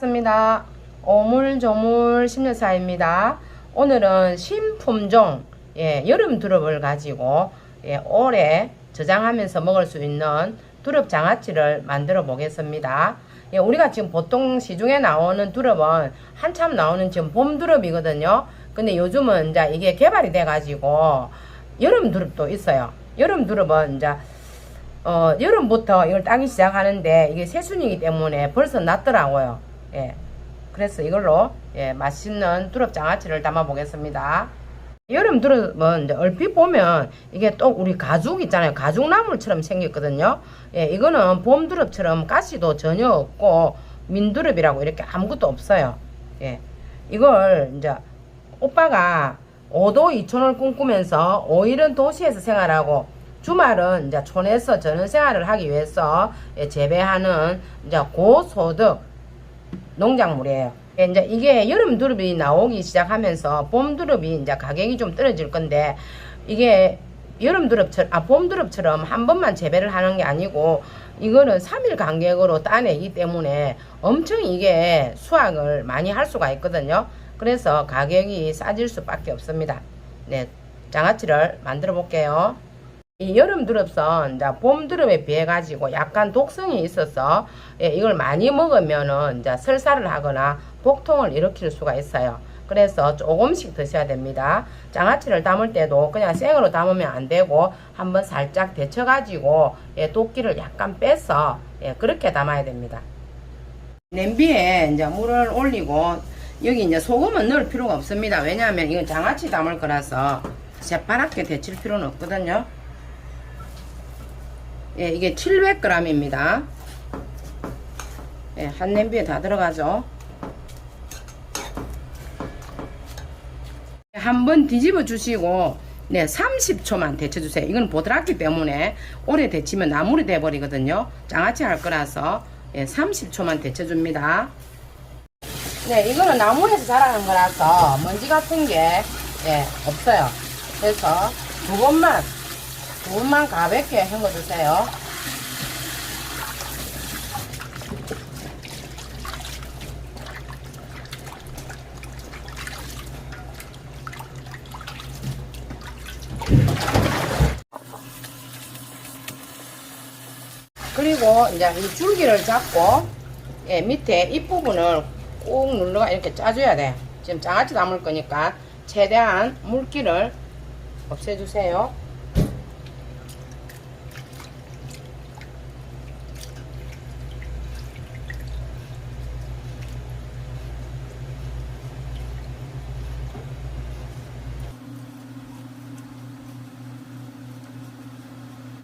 반갑습니다. 오물조물 심리사입니다. 오늘은 신품종 예, 여름 두릅을 가지고 예, 오래 저장하면서 먹을 수 있는 두릅 장아찌를 만들어 보겠습니다. 예, 우리가 지금 보통 시중에 나오는 두릅은 한참 나오는 지금 봄 두릅이거든요. 근데 요즘은 이제 이게 개발이 돼 가지고 여름 두릅도 있어요. 여름 두릅은 이제 어, 여름부터 이걸 따기 시작하는데 이게 새순이기 때문에 벌써 났더라고요. 예. 그래서 이걸로 예, 맛있는 두릅 장아찌를 담아 보겠습니다. 여름 두릅은 이제 얼핏 보면 이게 또 우리 가죽 있잖아요. 가죽 나물처럼 생겼거든요. 예, 이거는 봄 두릅처럼 가시도 전혀 없고 민두릅이라고 이렇게 아무것도 없어요. 예. 이걸 이제 오빠가 5도 2촌을 꿈꾸면서 5일은 도시에서 생활하고 주말은 이제 촌에서 저녁 생활을 하기 위해서 예, 재배하는 이제 고소득 농작물이에요. 예, 이제 이게 여름 두릅이 나오기 시작하면서 봄 두릅이 이제 가격이 좀 떨어질 건데 이게 여름 두릅처럼 아 봄 두릅처럼 한 번만 재배를 하는 게 아니고 이거는 3일 간격으로 따내기 때문에 엄청 이게 수확을 많이 할 수가 있거든요. 그래서 가격이 싸질 수밖에 없습니다. 네, 장아찌를 만들어 볼게요. 이 여름 두릅선 이제 봄 두릅에 비해 가지고 약간 독성이 있어서 예, 이걸 많이 먹으면은 이제 설사를 하거나 복통을 일으킬 수가 있어요. 그래서 조금씩 드셔야 됩니다. 장아찌를 담을 때도 그냥 생으로 담으면 안 되고 한번 살짝 데쳐 가지고 예, 도끼를 약간 빼서 예, 그렇게 담아야 됩니다. 냄비에 이제 물을 올리고 여기 이제 소금은 넣을 필요가 없습니다. 왜냐하면 이건 장아찌 담을 거라서 새파랗게 데칠 필요는 없거든요. 예, 이게 700g입니다. 예, 한 냄비에 다 들어가죠. 한번 뒤집어 주시고 네, 30초만 데쳐 주세요. 이건 보드랍기 때문에 오래 데치면 나물이 돼 버리거든요. 장아찌 할 거라서 예, 30초만 데쳐 줍니다. 네, 이거는 나무에서 자라는 거라서 먼지 같은 게 예, 없어요. 그래서 두 번만 두 번만 가볍게 헹궈 주세요. 그리고 이제 이 줄기를 잡고 예, 밑에 잎부분을 꾹 눌러가 이렇게 짜줘야 돼. 지금 장아찌 담을 거니까 최대한 물기를 없애주세요.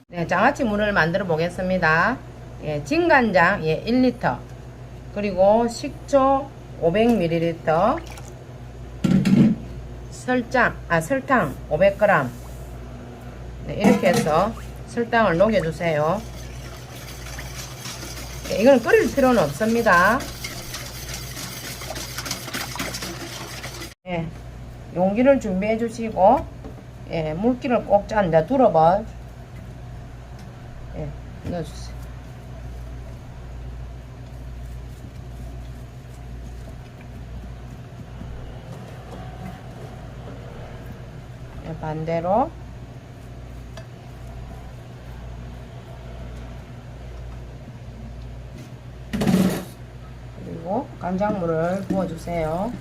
네, 장아찌 물을 만들어 보겠습니다. 예, 진간장 예, 1리터 그리고 식초 500ml 설탕 아 설탕 500g 네, 이렇게 해서 설탕을 녹여주세요. 네, 이거는 끓일 필요는 없습니다. 예, 용기를 준비해 주시고 예, 물기를 꼭 짠다 예, 넣어주세요. 예, 반대로 그리고 간장물을 부어주세요.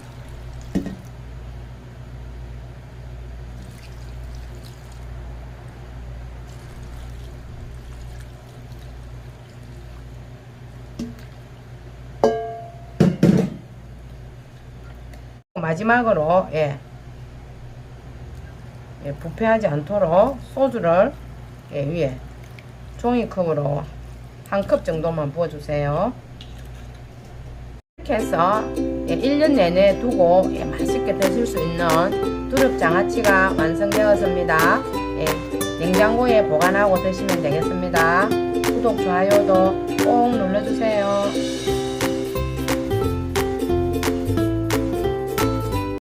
마지막으로 예, 예, 부패하지 않도록 소주를 예, 위에 종이컵으로 한 컵 정도만 부어주세요. 이렇게 해서 예, 1년 내내 두고 예, 맛있게 드실 수 있는 두릅 장아찌가 완성되었습니다. 예, 냉장고에 보관하고 드시면 되겠습니다. 구독, 좋아요도 꼭 눌러주세요.